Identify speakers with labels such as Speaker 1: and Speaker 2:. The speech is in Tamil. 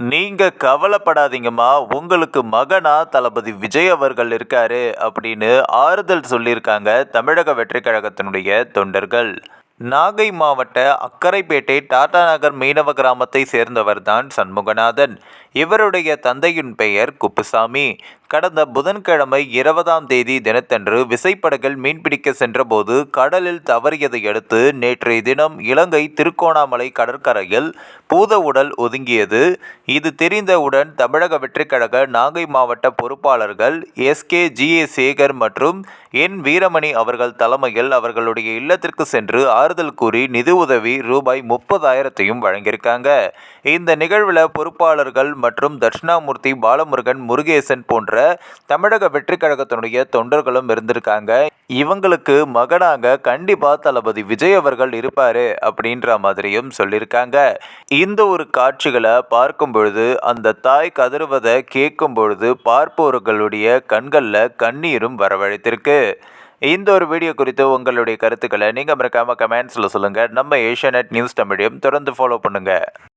Speaker 1: நீங்கள் கவலைப்படாதீங்கம்மா. உங்களுக்கு மகனா தளபதி விஜய் அவர்கள் இருக்காரு அப்படின்னு ஆறுதல் சொல்லியிருக்காங்க தமிழக வெற்றி கழகத்தினுடைய தொண்டர்கள். நாகை மாவட்ட அக்கரைப்பேட்டை டாடா நகர் மீனவ கிராமத்தை சேர்ந்தவர் தான் சண்முகநாதன். இவருடைய தந்தையின் பெயர் குப்புசாமி. கடந்த புதன்கிழமை இருபதாம் தேதி தினத்தன்று விசைப்படகில் மீன்பிடிக்க சென்றபோது கடலில் தவறியதை அடுத்து நேற்றைய தினம் இலங்கை திருக்கோணாமலை கடற்கரையில் பூத உடல் ஒதுங்கியது. இது தெரிந்தவுடன் தமிழக வெற்றிக்கழக நாகை மாவட்ட பொறுப்பாளர்கள் S K G A Sekar மற்றும் என் வீரமணி அவர்கள் தலைமையில் அவர்களுடைய இல்லத்திற்கு சென்று ஆறுதல் கூறி நிதி உதவி ரூபாய் முப்பதாயிரத்தையும் வழங்கியிருக்காங்க. இந்த நிகழ்வில் பொறுப்பாளர்கள் மற்றும் தட்சிணாமூர்த்தி பாலமுருகன் முருகேசன் போன்ற தமிழக வெற்றி கழகத்தினுடைய தொண்டர்களும் இருந்திருக்காங்க. இவங்களுக்கு மகனாக கண்டிப்பா தளபதி விஜய் அவர்கள் இருப்பாரு அப்படின்ற மாதிரியும் சொல்லியிருக்காங்க. இந்த ஒரு காட்சிகளை பார்க்கும் பொழுது அந்த தாய் கதறுவதை கேட்கும் பொழுது பார்ப்பவர்களுடைய கண்களில் கண்ணீரும் வரவழைத்திருக்கு. இந்த ஒரு வீடியோ குறித்து உங்களுடைய கருத்துக்களை நீங்கள் மறக்காமல் கமெண்ட்ஸில் சொல்லுங்கள் நம்ம ஏஷியா நியூஸ் தமிழையும் தொடர்ந்து ஃபாலோ பண்ணுங்கள்